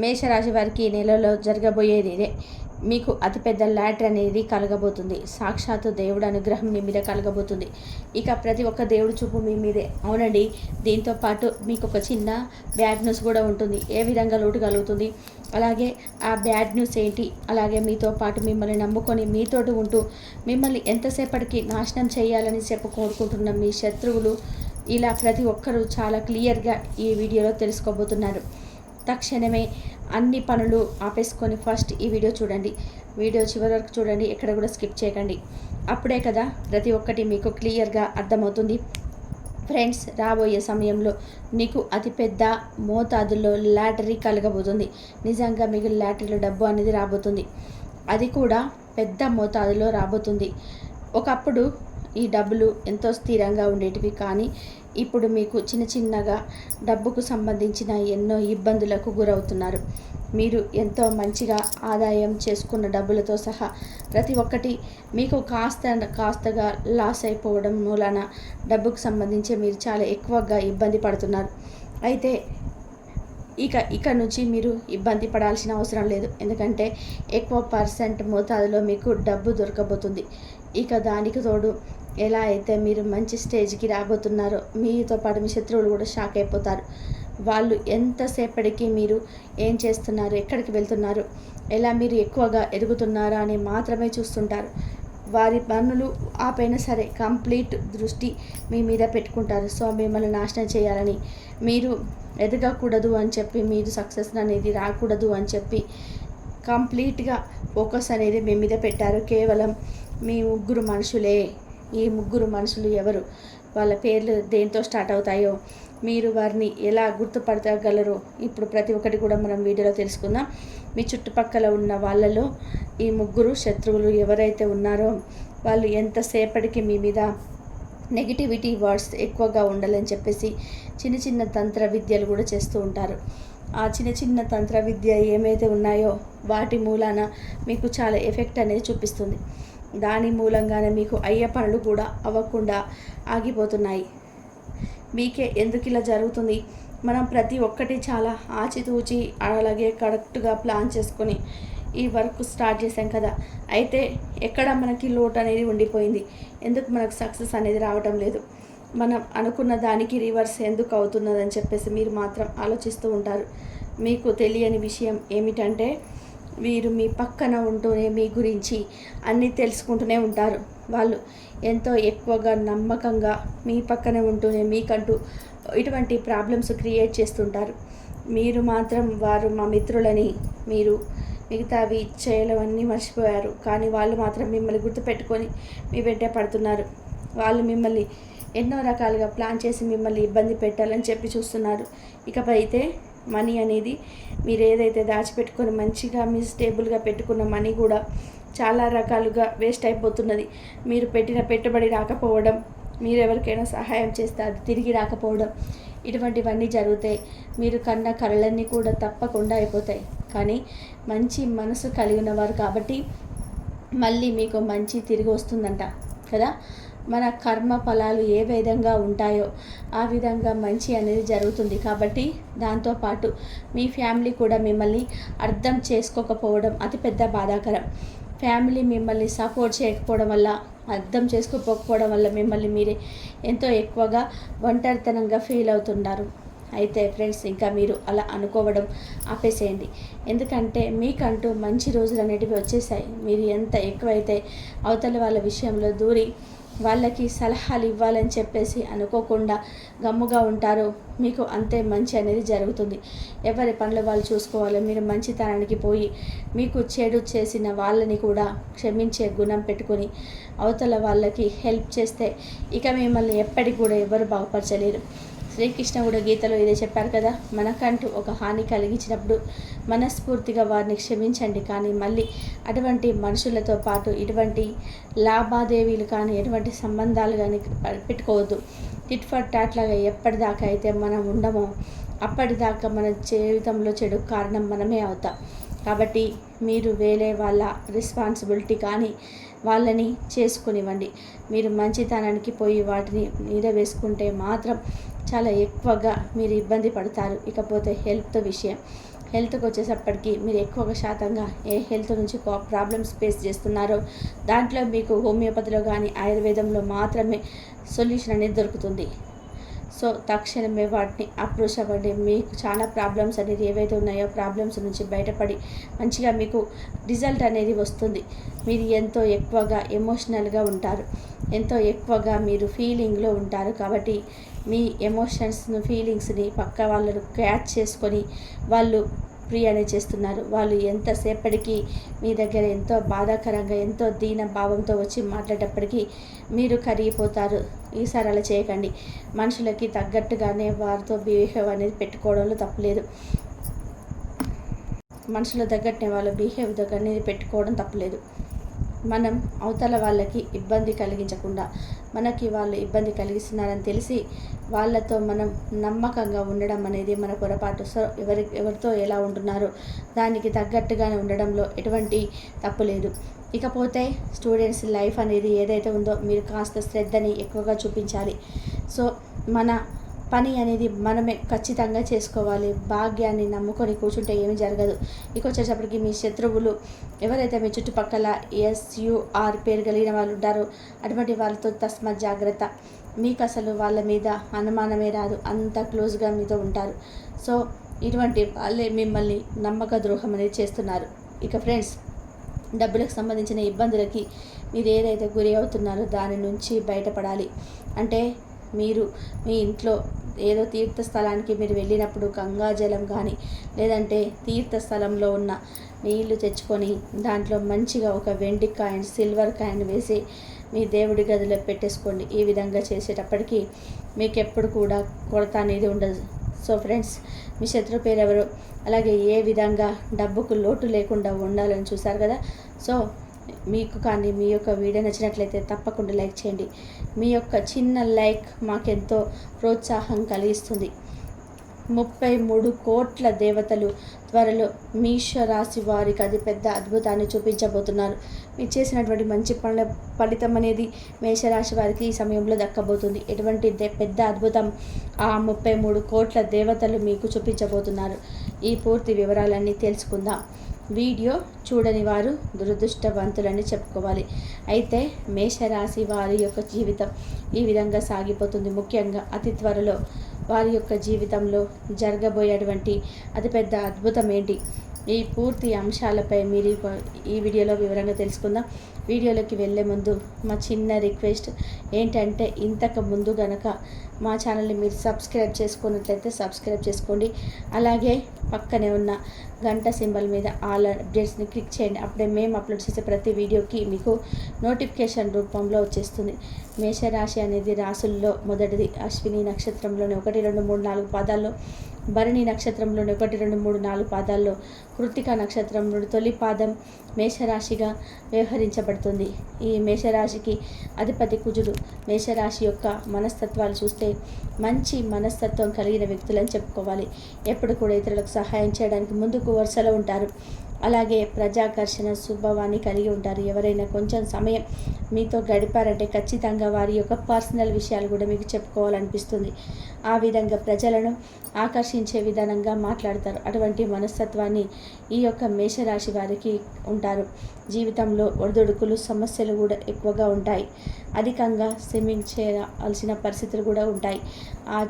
మేషరాశి వారికి ఈ నెలలో జరగబోయేది ఇదే. మీకు అతిపెద్ద లాటర్ అనేది కలగబోతుంది. సాక్షాత్తు దేవుడు అనుగ్రహం మీ మీద కలగబోతుంది. ఇక ప్రతి ఒక్క దేవుడు చూపు మీ మీదే. అవునండి దీంతో పాటు మీకు ఒక చిన్న బ్యాడ్ న్యూస్ కూడా ఉంటుంది. ఏ విధంగా లోటు కలుగుతుంది? అలాగే ఆ బ్యాడ్ న్యూస్ ఏంటి? అలాగే మీతో పాటు మిమ్మల్ని నమ్ముకొని మీతోటి ఉంటూ మిమ్మల్ని ఎంతసేపటికి నాశనం చేయాలని చెప్పు కోరుకుంటున్న మీ శత్రువులు ఇలా ప్రతి ఒక్కరూ చాలా క్లియర్గా ఈ వీడియోలో తెలుసుకోబోతున్నారు. తక్షణమే అన్ని పనులు ఆపేసుకొని ఫస్ట్ ఈ వీడియో చూడండి. వీడియో చివరి వరకు చూడండి. ఎక్కడ కూడా స్కిప్ చేయకండి. అప్పుడే కదా ప్రతి ఒక్కటి మీకు క్లియర్గా అర్థమవుతుంది. ఫ్రెండ్స్ రాబోయే సమయంలో నీకు అతిపెద్ద మోతాదుల్లో లాటరీ కలగబోతుంది. నిజంగా మీకు లాటరీలో డబ్బు అనేది రాబోతుంది. అది కూడా పెద్ద మోతాదులో రాబోతుంది. ఒకప్పుడు ఈ డబ్బులు ఎంతో స్థిరంగా ఉండేటివి కానీ ఇప్పుడు మీకు చిన్న చిన్నగా డబ్బుకు సంబంధించిన ఎన్నో ఇబ్బందులకు గురవుతున్నారు. మీరు ఎంతో మంచిగా ఆదాయం చేసుకున్న డబ్బులతో సహా ప్రతి ఒక్కటి మీకు కాస్త కాస్తగా లాస్ అయిపోవడం మూలాన డబ్బుకు సంబంధించి మీరు చాలా ఎక్కువగా ఇబ్బంది పడుతున్నారు. అయితే ఇక ఇక నుంచి మీరు ఇబ్బంది పడాల్సిన అవసరం లేదు. ఎందుకంటే ఎక్కువ పర్సెంట్ మోతాదులో మీకు డబ్బు దొరకబోతుంది. ఇక దానికి తోడు ఎలా అయితే మీరు మంచి స్టేజ్కి రాబోతున్నారో మీతో పాటు మీ శత్రువులు కూడా షాక్ అయిపోతారు. వాళ్ళు ఎంతసేపటికి మీరు ఏం చేస్తున్నారు ఎక్కడికి వెళ్తున్నారు ఎలా మీరు ఎక్కువగా ఎదుగుతున్నారా అని మాత్రమే చూస్తుంటారు. వారి పనులు ఆపైనా సరే కంప్లీట్ దృష్టి మీ మీద పెట్టుకుంటారు. సో మిమ్మల్ని నాశనం చేయాలని మీరు ఎదగకూడదు అని చెప్పి మీరు సక్సెస్ అనేది రాకూడదు అని చెప్పి కంప్లీట్గా ఫోకస్ అనేది మీ మీద పెట్టారు. కేవలం మీ ముగ్గురు మనుషులే. ఈ ముగ్గురు మనుషులు ఎవరు? వాళ్ళ పేర్లు దేంతో స్టార్ట్ అవుతాయో మీరు వారిని ఎలా గుర్తుపడగలరో ఇప్పుడు ప్రతి ఒక్కటి కూడా మనం వీడియోలో తెలుసుకుందాం. మీ చుట్టుపక్కల ఉన్న వాళ్ళలో ఈ ముగ్గురు శత్రువులు ఎవరైతే ఉన్నారో వాళ్ళు ఎంతసేపటికి మీ మీద నెగిటివిటీ వర్డ్స్ ఎక్కువగా ఉండాలని చెప్పేసి చిన్న చిన్న తంత్ర విద్యలు కూడా చేస్తూ ఉంటారు. ఆ చిన్న చిన్న తంత్ర విద్య ఏమైతే ఉన్నాయో వాటి మూలాన మీకు చాలా ఎఫెక్ట్ అనేది చూపిస్తుంది. దాని మూలంగానే మీకు అయ్యే పనులు కూడా అవ్వకుండా ఆగిపోతున్నాయి. మీకే ఎందుకు ఇలా జరుగుతుంది? మనం ప్రతి ఒక్కటి చాలా ఆచితూచి అలాగే కరెక్ట్గా ప్లాన్ చేసుకొని ఈ వర్క్ స్టార్ట్ చేసాం కదా. అయితే ఎక్కడ మనకి లోటు అనేది ఉండిపోయింది? ఎందుకు మనకు సక్సెస్ అనేది రావటం లేదు? మనం అనుకున్న దానికి రివర్స్ ఎందుకు అవుతున్నదని చెప్పేసి మీరు మాత్రం ఆలోచిస్తూ ఉంటారు. మీకు తెలియని విషయం ఏమిటంటే వీరు మీ పక్కన ఉంటూనే మీ గురించి అన్నీ తెలుసుకుంటూనే ఉంటారు. వాళ్ళు ఎంతో ఎక్కువగా నమ్మకంగా మీ పక్కనే ఉంటూనే మీకంటూ ఇటువంటి ప్రాబ్లమ్స్ క్రియేట్ చేస్తుంటారు. మీరు మాత్రం వారు మా మిత్రులని మీరు మిగతావి చేయలవన్నీ మర్చిపోయారు. కానీ వాళ్ళు మాత్రం మిమ్మల్ని గుర్తుపెట్టుకొని మీ వెంటే పడుతున్నారు. వాళ్ళు మిమ్మల్ని ఎన్నో రకాలుగా ప్లాన్ చేసి మిమ్మల్ని ఇబ్బంది పెట్టాలని చెప్పి చూస్తున్నారు. ఇకపై అయితే మనీ అనేది మీరు ఏదైతే దాచిపెట్టుకొని మంచిగా మీ స్టేబుల్గా పెట్టుకున్న మనీ కూడా చాలా రకాలుగా వేస్ట్ అయిపోతున్నది. మీరు పెట్టిన పెట్టుబడి రాకపోవడం మీరు ఎవరికైనా సహాయం చేస్తే అది తిరిగి రాకపోవడం ఇటువంటివన్నీ జరుగుతాయి. మీరు కన్న కళలన్నీ కూడా తప్పకుండా అయిపోతాయి. కానీ మంచి మనసు కలిగిన వారు కాబట్టి మళ్ళీ మీకు మంచి తిరిగి వస్తుందంట కదా? మన కర్మ ఫలాలు ఏ విధంగా ఉంటాయో ఆ విధంగా మంచి అనేది జరుగుతుంది. కాబట్టి దాంతోపాటు మీ ఫ్యామిలీ కూడా మిమ్మల్ని అర్థం చేసుకోకపోవడం అతిపెద్ద బాధాకరం. ఫ్యామిలీ మిమ్మల్ని సపోర్ట్ చేయకపోవడం వల్ల అర్థం చేసుకోకపోవడం వల్ల మిమ్మల్ని మీరే ఎంతో ఎక్కువగా ఒంటరితనంగా ఫీల్ అవుతున్నారు అయితే ఫ్రెండ్స్ ఇంకా మీరు అలా అనుకోవడం ఆపేసేయండి. ఎందుకంటే మీకంటూ మంచి రోజులు అనేటివి వచ్చేసాయి. మీరు ఎంత ఎక్కువైతే అవతల వాళ్ళ విషయంలో దూరి వాళ్ళకి సలహాలు ఇవ్వాలని చెప్పేసి అనుకోకుండా గమ్ముగా ఉంటారో. మీకు అంతే మంచి అనేది జరుగుతుంది. ఎవరి పనులు వాళ్ళు చూసుకోవాలి మీరు మంచితనానికి పోయి మీకు చెడు చేసిన వాళ్ళని కూడా క్షమించే గుణం పెట్టుకొని అవతల వాళ్ళకి హెల్ప్ చేస్తే ఇక మిమ్మల్ని ఎప్పటికి కూడా ఎవరు బాగుపరచలేరు. శ్రీకృష్ణుడు గీతలో ఇదే చెప్పారు కదా మనకంటూ ఒక హాని కలిగించినప్పుడు మనస్ఫూర్తిగా వారిని క్షమించండి కానీ మళ్ళీ అటువంటి మనుషులతో పాటు ఇటువంటి లాభాదేవీలు కానీ ఎటువంటి సంబంధాలు కానీ పెట్టుకోవద్దు. టిట్ ఫర్ టాట్ లాగా ఎప్పటిదాకా అయితే మనం ఉండమో అప్పటిదాకా మన జీవితంలో చెడు కారణం మనమే అవుతాం. కాబట్టి మీరు వేలే వాళ్ళ రెస్పాన్సిబిలిటీ కానీ వాళ్ళని చేసుకునివ్వండి. మీరు మంచితనానికి పోయి వాటిని నీరవేసుకుంటే మాత్రం చాలా ఎక్కువగా మీరు ఇబ్బంది పడతారు. ఇకపోతే హెల్త్ విషయం. హెల్త్కి వచ్చేసప్పటికి మీరు ఎక్కువగా శాతంగా ఏ హెల్త్ నుంచి ప్రాబ్లమ్స్ ఫేస్ చేస్తున్నారో దాంట్లో మీకు హోమియోపతిలో కానీ ఆయుర్వేదంలో మాత్రమే సొల్యూషన్ అనేది దొరుకుతుంది. సో తక్షణమే వాటిని అప్రోచ్ అవ్వండి. మీకు చాలా ప్రాబ్లమ్స్ అనేది ఏవైతే ఉన్నాయో ప్రాబ్లమ్స్ నుంచి బయటపడి మంచిగా మీకు రిజల్ట్ అనేది వస్తుంది. మీరు ఎంతో ఎక్కువగా ఎమోషనల్గా ఉంటారు. ఎంతో ఎక్కువగా మీరు ఫీలింగ్లో ఉంటారు కాబట్టి మీ ఎమోషన్స్ను ఫీలింగ్స్ని పక్క వాళ్ళను క్యాచ్ చేసుకొని వాళ్ళు ఫ్రీ చేస్తున్నారు. వాళ్ళు ఎంతసేపటికి మీ దగ్గర ఎంతో బాధాకరంగా ఎంతో దీన భావంతో వచ్చి మాట్లాడేటప్పటికీ మీరు కరిగిపోతారు. ఈసారి అలా చేయకండి. మనుషులకి తగ్గట్టుగానే వారితో బిహేవ్ అనేది పెట్టుకోవడంలో తప్పలేదు. మనుషుల తగ్గట్టునే వాళ్ళ బిహేవ్ అనేది పెట్టుకోవడం తప్పలేదు. మనం అవతల వాళ్ళకి ఇబ్బంది కలిగించకుండా మనకి వాళ్ళు ఇబ్బంది కలిగిస్తున్నారని తెలిసి వాళ్ళతో మనం నమ్మకంగా ఉండడం అనేది మన పొరపాటు. సో ఎవరి ఎవరితో ఎలా ఉంటున్నారో? దానికి తగ్గట్టుగానే ఉండడంలో ఎటువంటి తప్పు లేదు. ఇకపోతే స్టూడెంట్స్ లైఫ్ అనేది ఏదైతే ఉందో మీరు కాస్త శ్రద్ధని ఎక్కువగా చూపించాలి. సో మన పని అనేది మనమే ఖచ్చితంగా చేసుకోవాలి. భాగ్యాన్ని నమ్ముకొని కూర్చుంటే ఏమీ జరగదు. ఇక వచ్చేటప్పటికి మీ శత్రువులు ఎవరైతే మీ చుట్టుపక్కల ఎస్యుఆర్ పేరు కలిగిన వాళ్ళు ఉంటారో అటువంటి వాళ్ళతో తస్మత్ జాగ్రత్త. మీకు అసలు వాళ్ళ మీద అనుమానమే రాదు. అంత క్లోజ్గా మీతో ఉంటారు. సో ఇటువంటి వాళ్ళే మిమ్మల్ని నమ్మక ద్రోహం అనేది చేస్తున్నారు. ఇక ఫ్రెండ్స్ డబ్బులకు సంబంధించిన ఇబ్బందులకి మీరు ఏదైతే గురి అవుతున్నారో దాని నుంచి బయటపడాలి. అంటే మీరు మీ ఇంట్లో ఏదో తీర్థస్థలానికి మీరు వెళ్ళినప్పుడు గంగాజలం కానీ లేదంటే తీర్థస్థలంలో ఉన్న నీళ్ళు తెచ్చుకొని దాంట్లో మంచిగా ఒక వెండి కాయిన్ సిల్వర్ కాయిన్ వేసి మీ దేవుడి గదిలో పెట్టేసుకోండి. ఈ విధంగా చేసేటప్పటికీ మీకు ఎప్పుడు కూడా కొరత అనేది ఉండదు. సో ఫ్రెండ్స్ మీ శత్రు పేరు ఎవరు అలాగే ఏ విధంగా డబ్బుకు లోటు లేకుండా ఉండాలని చూసారు కదా? సో మీకు కానీ మీ యొక్క వీడియో నచ్చినట్లయితే తప్పకుండా లైక్ చేయండి. మీ యొక్క చిన్న లైక్ మాకెంతో ప్రోత్సాహం కలిగిస్తుంది. ముప్పై మూడు కోట్ల దేవతలు త్వరలో మీష రాశి వారికి అది పెద్ద అద్భుతాన్ని చూపించబోతున్నారు. మీరు చేసినటువంటి మంచి పనుల ఫలితం అనేది మేషరాశి వారికి ఈ సమయంలో దక్కబోతుంది. ఎటువంటి పెద్ద అద్భుతం ఆ ముప్పై మూడు కోట్ల దేవతలు మీకు చూపించబోతున్నారు. ఈ పూర్తి వివరాలన్నీ తెలుసుకుందాం. వీడియో చూడని వారు దురదృష్టవంతులని చెప్పుకోవాలి. అయితే మేషరాశి వారి యొక్క జీవితం ఈ విధంగా సాగిపోతుంది. ముఖ్యంగా అతి త్వరలో వారి యొక్క జీవితంలో జరగబోయేటువంటి అతిపెద్ద అద్భుతం ఏంటి? ఈ పూర్తి అంశాలపై మీరు ఈ వీడియోలో వివరంగా తెలుసుకుందాం. వీడియోలోకి వెళ్ళే ముందు మా చిన్న రిక్వెస్ట్ ఏంటంటే ఇంతకు ముందు గనక మా ఛానల్ని మీరు సబ్స్క్రైబ్ చేసుకున్నట్లయితే సబ్స్క్రైబ్ చేసుకోండి. అలాగే పక్కనే ఉన్న గంట సింబల్ మీద ఆల్ అప్డేట్స్ని క్లిక్ చేయండి. అప్పుడే మేము అప్లోడ్ చేసే ప్రతి వీడియోకి మీకు నోటిఫికేషన్ రూపంలో వచ్చేస్తుంది. మేషరాశి అనేది రాసుల్లో మొదటిది. అశ్విని నక్షత్రంలోని ఒకటి రెండు మూడు నాలుగు పాదాల్లో భరణి నక్షత్రంలోని ఒకటి రెండు మూడు నాలుగు పాదాల్లో కృతిక నక్షత్రం నుండి తొలి పాదం మేషరాశిగా వ్యవహరించబడుతుంది. ఈ మేషరాశికి అధిపతి కుజుడు. మేషరాశి యొక్క మనస్తత్వాలు చూస్తే మంచి మనస్తత్వం కలిగిన వ్యక్తులని చెప్పుకోవాలి. ఎప్పుడు కూడా ఇతరులకు సహాయం చేయడానికి ముందుకు వరుసలో ఉంటారు. అలాగే ప్రజాకర్షణ స్వభావాన్ని కలిగి ఉంటారు. ఎవరైనా కొంచెం సమయం మీతో గడిపారంటే ఖచ్చితంగా వారి యొక్క పర్సనల్ విషయాలు కూడా మీకు చెప్పుకోవాలనిపిస్తుంది. ఆ విధంగా ప్రజలను ఆకర్షించే విధానంగా మాట్లాడతారు. అటువంటి మనస్తత్వాన్ని ఈ యొక్క మేషరాశి వారికి ఉంటారు. జీవితంలో ఒడిదుడుకులు సమస్యలు కూడా ఎక్కువగా ఉంటాయి. అధికంగా స్విమ్మింగ్ చేయాల్సిన పరిస్థితులు కూడా ఉంటాయి. ఆ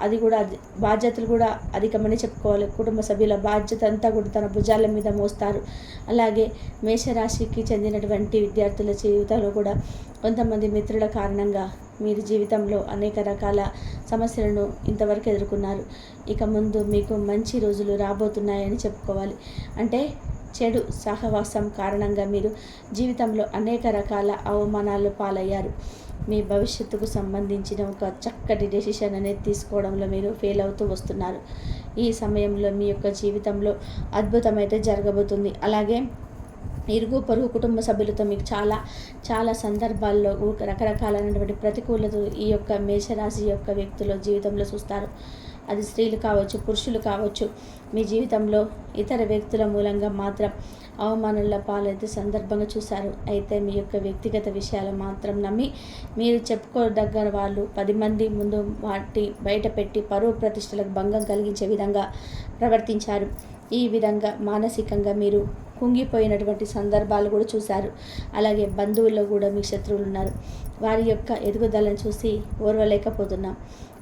అది కూడా బాధ్యతలు కూడా అధికమని చెప్పుకోవాలి. కుటుంబ సభ్యుల బాధ్యత అంతా కూడా తన భుజాల మీద మోస్తారు. అలాగే మేషరాశికి చెందినటువంటి విద్యార్థుల జీవితంలో కూడా కొంతమంది మిత్రుల కారణంగా మీరు జీవితంలో అనేక రకాల సమస్యలను ఇంతవరకు ఎదుర్కొన్నారు. ఇక ముందు మీకు మంచి రోజులు రాబోతున్నాయని చెప్పుకోవాలి. అంటే చెడు సహవాసం కారణంగా మీరు జీవితంలో అనేక రకాల అవమానాలు పాలయ్యారు. మీ భవిష్యత్తుకు సంబంధించిన ఒక చక్కటి డెసిషన్ అనేది తీసుకోవడంలో మీరు ఫెయిల్ అవుతూ వస్తున్నారు. ఈ సమయంలో మీ యొక్క జీవితంలో అద్భుతమైతే జరగబోతుంది. అలాగే ఇరుగు పొరుగు కుటుంబ సభ్యులతో మీకు చాలా చాలా సందర్భాల్లో రకరకాలైనటువంటి ప్రతికూలతలు ఈ యొక్క మేషరాశి యొక్క వ్యక్తుల జీవితంలో చూస్తారు. అది స్త్రీలు కావచ్చు పురుషులు కావచ్చు మీ జీవితంలో ఇతర వ్యక్తుల మూలంగా మాత్రం అవమానంలో పాలైతే సందర్భంగా చూశారు. అయితే మీ యొక్క వ్యక్తిగత విషయాలు మాత్రం నమ్మి మీరు చెప్పుకోదగ్గ వాళ్ళు పది మంది ముందు వాటి బయట పెట్టి పరువు ప్రతిష్టలకు భంగం కలిగించే విధంగా ప్రవర్తించారు. ఈ విధంగా మానసికంగా మీరు కుంగిపోయినటువంటి సందర్భాలు కూడా చూశారు. అలాగే బంధువుల్లో కూడా మీ శత్రువులు ఉన్నారు. వారి యొక్క ఎదుగుదలను చూసి ఓర్వలేకపోతున్నాం.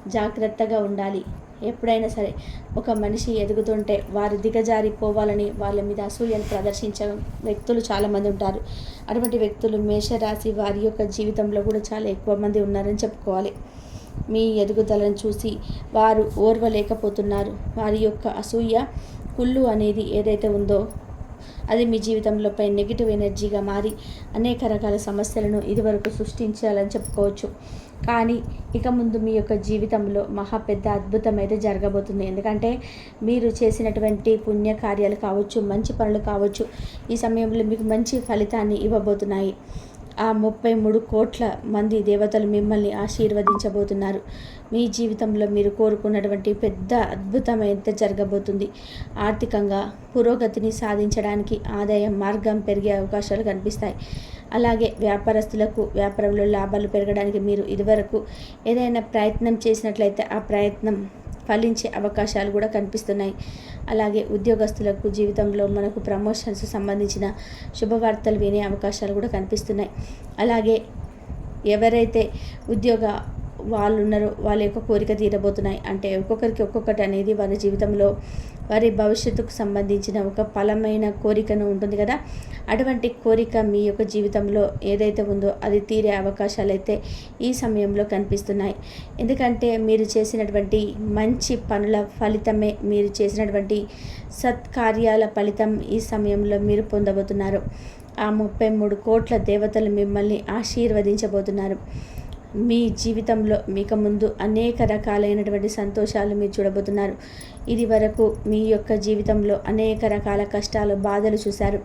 జాగ్రత్తగా ఉండాలి. ఎప్పుడైనా సరే ఒక మనిషి ఎదుగుతుంటే వారు దిగజారిపోవాలని వాళ్ళ మీద అసూయను ప్రదర్శించే వ్యక్తులు చాలామంది ఉంటారు. అటువంటి వ్యక్తులు మేషరాశి వారి యొక్క జీవితంలో కూడా చాలా ఎక్కువ మంది ఉన్నారని చెప్పుకోవాలి. మీ ఎదుగుదలను చూసి వారు ఓర్వలేకపోతున్నారు. వారి యొక్క అసూయ కుళ్ళు అనేది ఏదైతే ఉందో అది మీ జీవితంలోపై నెగిటివ్ ఎనర్జీగా మారి అనేక రకాల సమస్యలను ఇదివరకు సృష్టించాలని చెప్పుకోవచ్చు. కానీ ఇక ముందు మీ యొక్క జీవితంలో మహా పెద్ద అద్భుతం అయితే జరగబోతుంది. ఎందుకంటే మీరు చేసినటువంటి పుణ్య కార్యాలు కావచ్చు మంచి పనులు కావచ్చు ఈ సమయంలో మీకు మంచి ఫలితాన్ని ఇవ్వబోతున్నాయి. ఆ ముప్పై మూడు కోట్ల మంది దేవతలు మిమ్మల్ని ఆశీర్వదించబోతున్నారు. మీ జీవితంలో మీరు కోరుకున్నటువంటి పెద్ద అద్భుతమైతే జరగబోతుంది. ఆర్థికంగా పురోగతిని సాధించడానికి ఆదాయం మార్గం పెరిగే అవకాశాలు కనిపిస్తాయి. అలాగే వ్యాపారస్తులకు వ్యాపారంలో లాభాలు పెరగడానికి మీరు ఇదివరకు ఏదైనా ప్రయత్నం చేసినట్లయితే ఆ ప్రయత్నం ఫలించే అవకాశాలు కూడా కనిపిస్తున్నాయి. అలాగే ఉద్యోగస్తులకు జీవితంలో మనకు ప్రమోషన్స్ సంబంధించిన శుభవార్తలు వినే అవకాశాలు కూడా కనిపిస్తున్నాయి. అలాగే ఎవరైతే ఉద్యోగ వాళ్ళు ఉన్నారు వాళ్ళ యొక్క కోరిక తీరబోతున్నాయి. అంటే ఒక్కొక్కరికి ఒక్కొక్కటి అనేది వారి జీవితంలో వారి భవిష్యత్తుకు సంబంధించిన ఒక ఫలమైన కోరికను ఉంటుంది కదా. అటువంటి కోరిక మీ యొక్క జీవితంలో ఏదైతే ఉందో అది తీరే అవకాశాలు అయితే ఈ సమయంలో కనిపిస్తున్నాయి. ఎందుకంటే మీరు చేసినటువంటి మంచి పనుల ఫలితమే మీరు చేసినటువంటి సత్కార్యాల ఫలితం ఈ సమయంలో మీరు పొందబోతున్నారు. ఆ ముప్పై మూడు కోట్ల దేవతలు మిమ్మల్ని ఆశీర్వదించబోతున్నారు. మీ జీవితంలో మీకు ముందు అనేక రకాలైనటువంటి సంతోషాలు మీరు చూడబోతున్నారు. ఇది వరకు మీ యొక్క జీవితంలో అనేక రకాల కష్టాలు బాధలు చూశారు.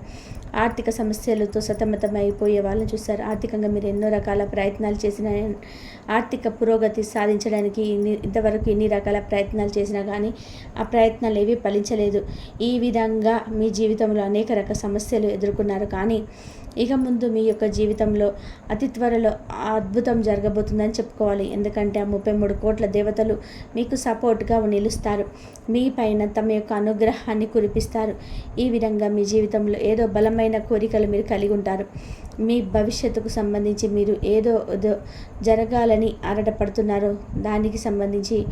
ఆర్థిక సమస్యలతో సతమతమైపోయే వాళ్ళని చూస్తారు ఆర్థికంగా మీరు ఎన్నో రకాల ప్రయత్నాలు చేసిన ఆర్థిక పురోగతి సాధించడానికి ఇన్ని ఇంతవరకు ఇన్ని రకాల ప్రయత్నాలు చేసినా కానీ ఆ ప్రయత్నాలు ఏవి ఫలించలేదు. ఈ విధంగా మీ జీవితంలో అనేక రకాల సమస్యలు ఎదుర్కొన్నారు. కానీ ఇక ముందు మీ యొక్క జీవితంలో అతి త్వరలో అద్భుతం జరగబోతుందని చెప్పుకోవాలి. ఎందుకంటే ఆ ముప్పై మూడు కోట్ల దేవతలు మీకు సపోర్ట్గా నిలుస్తారు. మీ పైన తమ యొక్క అనుగ్రహాన్ని కురిపిస్తారు. ఈ విధంగా మీ జీవితంలో ఏదో బలమైన కోరికలు మీరు కలిగి ఉంటారు. మీ భవిష్యత్తుకు సంబంధించి మీరు ఏదో ఏదో జరగాలని ఆరాటపడుతున్నారో దానికి సంబంధించి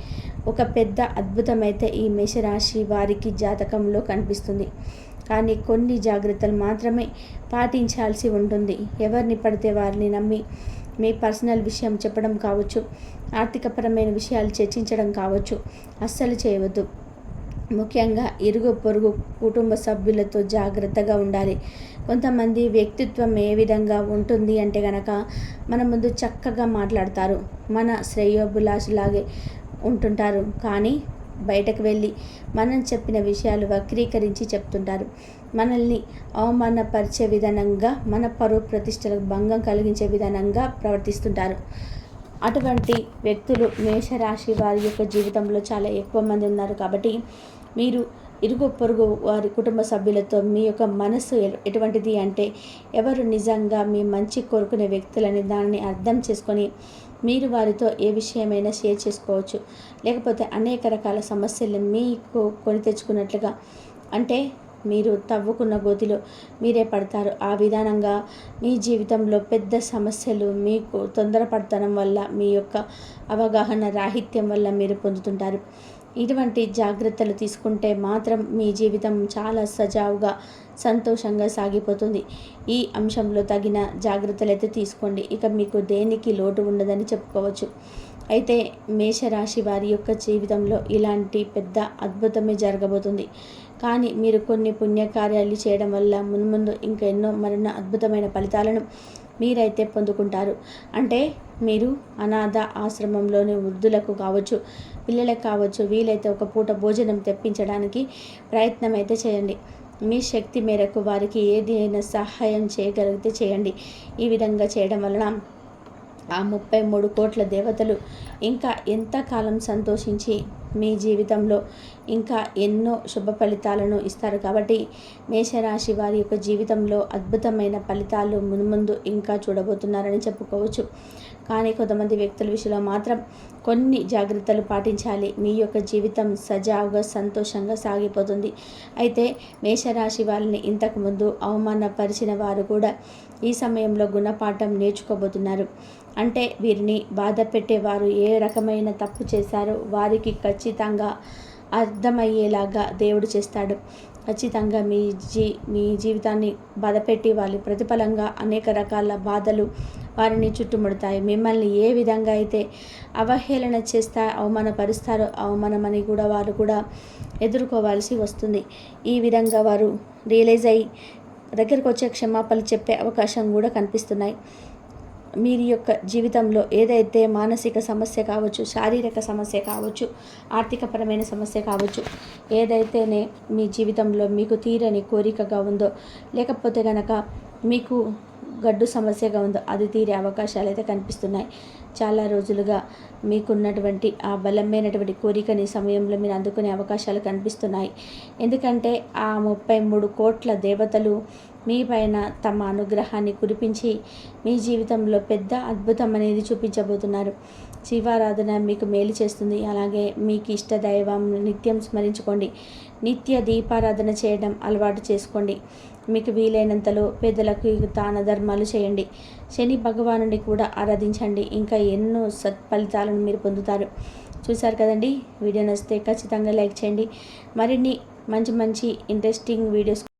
ఒక పెద్ద అద్భుతమైతే ఈ మేషరాశి వారికి జాతకంలో కనిపిస్తుంది. కానీ కొన్ని జాగ్రత్తలు మాత్రమే పాటించాల్సి ఉంటుంది. ఎవరిని పడితే వారిని నమ్మి మీ పర్సనల్ విషయం చెప్పడం కావచ్చు ఆర్థికపరమైన విషయాలు చర్చించడం కావచ్చు అస్సలు చేయవద్దు. ముఖ్యంగా ఇరుగు పొరుగు కుటుంబ సభ్యులతో జాగ్రత్తగా ఉండాలి. కొంతమంది వ్యక్తిత్వం ఏ విధంగా ఉంటుంది అంటే కనుక మన ముందు చక్కగా మాట్లాడతారు. మన శ్రేయోభిలాషులాగే ఉంటుంటారు. కానీ బయటకు వెళ్ళి మనం చెప్పిన విషయాలు వక్రీకరించి చెప్తుంటారు. మనల్ని అవమానపరిచే విధానంగా మన పరువు ప్రతిష్టలకు భంగం కలిగించే విధానంగా ప్రవర్తిస్తుంటారు. అటువంటి వ్యక్తులు మేషరాశి వారి యొక్క జీవితంలో చాలా ఎక్కువ మంది ఉన్నారు కాబట్టి మీరు ఇరుగు పొరుగు వారి కుటుంబ సభ్యులతో మీ యొక్క మనసు ఎటువంటిది అంటే ఎవరు నిజంగా మీ మంచి కోరుకునే వ్యక్తులని దాన్ని అర్థం చేసుకొని మీరు వారితో ఏ విషయమైనా షేర్ చేసుకోవచ్చు. లేకపోతే అనేక రకాల సమస్యలు మీకు కొని తెచ్చుకున్నట్లుగా. అంటే మీరు తవ్వుకున్న గోతిలో మీరే పడతారు. ఆ విధానంగా మీ జీవితంలో పెద్ద సమస్యలు మీకు తొందరపడతనం వల్ల మీ యొక్క అవగాహన రాహిత్యం వల్ల మీరు పొందుతుంటారు. ఇటువంటి జాగ్రత్తలు తీసుకుంటే మాత్రం మీ జీవితం చాలా సజావుగా సంతోషంగా సాగిపోతుంది. ఈ అంశంలో తగిన జాగ్రత్తలు అయితే తీసుకోండి. ఇక మీకు దేనికి లోటు ఉండదని చెప్పుకోవచ్చు. అయితే మేషరాశి వారి యొక్క జీవితంలో ఇలాంటి పెద్ద అద్భుతమే జరగబోతుంది. కానీ మీరు కొన్ని పుణ్యకార్యాలు చేయడం వల్ల మున్ముందు ఇంకా ఎన్నో మరిన్న అద్భుతమైన ఫలితాలను మీరైతే పొందుకుంటారు. అంటే మీరు అనాథ ఆశ్రమంలోని వృద్ధులకు కావచ్చు పిల్లలకు కావచ్చు వీలైతే ఒక పూట భోజనం తెప్పించడానికి ప్రయత్నం అయితే చేయండి. మీ శక్తి మేరకు వారికి ఏది అయినా సహాయం చేయగలిగితే చేయండి. ఈ విధంగా చేయడం వలన ఆ ముప్పై మూడు కోట్ల దేవతలు ఇంకా ఎంతకాలం సంతోషించి మీ జీవితంలో ఇంకా ఎన్నో శుభ ఫలితాలను ఇస్తారు కాబట్టి మేషరాశి వారి యొక్క జీవితంలో అద్భుతమైన ఫలితాలు మున్ముందు ఇంకా చూడబోతున్నారని చెప్పుకోవచ్చు. కానీ కొంతమంది వ్యక్తుల విషయంలో మాత్రం కొన్ని జాగ్రత్తలు పాటించాలి. మీ యొక్క జీవితం సజావుగా సంతోషంగా సాగిపోతుంది. అయితే మేషరాశి వాళ్ళని ఇంతకుముందు అవమానపరిచిన వారు కూడా ఈ సమయంలో గుణపాఠం నేర్చుకోబోతున్నారు. అంటే వీరిని బాధ పెట్టేవారు ఏ రకమైన తప్పు చేశారో వారికి ఖచ్చితంగా అర్థమయ్యేలాగా దేవుడు చేస్తాడు. ఖచ్చితంగా మీ జీ మీ జీవితాన్ని బాధపెట్టి వాళ్ళు ప్రతిఫలంగా అనేక రకాల బాధలు వారిని చుట్టుముడతాయి. మిమ్మల్ని ఏ విధంగా అయితే అవహేళన చేస్తా అవమానపరుస్తారో అవమానమని కూడా వారు కూడా ఎదుర్కోవాల్సి వస్తుంది. ఈ విధంగా వారు రియలైజ్ అయ్యి దగ్గరకు వచ్చే క్షమాపణలు చెప్పే అవకాశం కూడా కనిపిస్తున్నాయి. మీరు యొక్క జీవితంలో ఏదైతే మానసిక సమస్య కావచ్చు శారీరక సమస్య కావచ్చు ఆర్థికపరమైన సమస్య కావచ్చు ఏదైతేనే మీ జీవితంలో మీకు తీరని కోరికగా ఉందో లేకపోతే కనుక మీకు గడ్డు సమస్యగా ఉందో అది తీరే అవకాశాలు అయితే కనిపిస్తున్నాయి. చాలా రోజులుగా మీకున్నటువంటి ఆ బలమైనటువంటి కోరికని సమయంలో మీరు అందుకునే అవకాశాలు కనిపిస్తున్నాయి. ఎందుకంటే ఆ ముప్పై మూడు కోట్ల దేవతలు మీ పైన తమ అనుగ్రహాన్ని కురిపించి మీ జీవితంలో పెద్ద అద్భుతం అనేది చూపించబోతున్నారు. శివారాధన మీకు మేలు చేస్తుంది. అలాగే మీకు ఇష్ట దైవం నిత్యం స్మరించుకోండి. నిత్య దీపారాధన చేయడం అలవాటు చేసుకోండి. మీకు వీలైనంతలో పేదలకు దాన ధర్మాలు చేయండి. శని భగవానుని కూడా ఆరాధించండి. ఇంకా ఎన్నో సత్ఫలితాలను మీరు పొందుతారు. చూసారు కదండి? వీడియో నచ్చితే ఖచ్చితంగా లైక్ చేయండి. మరిన్ని మంచి మంచి ఇంట్రెస్టింగ్ వీడియోస్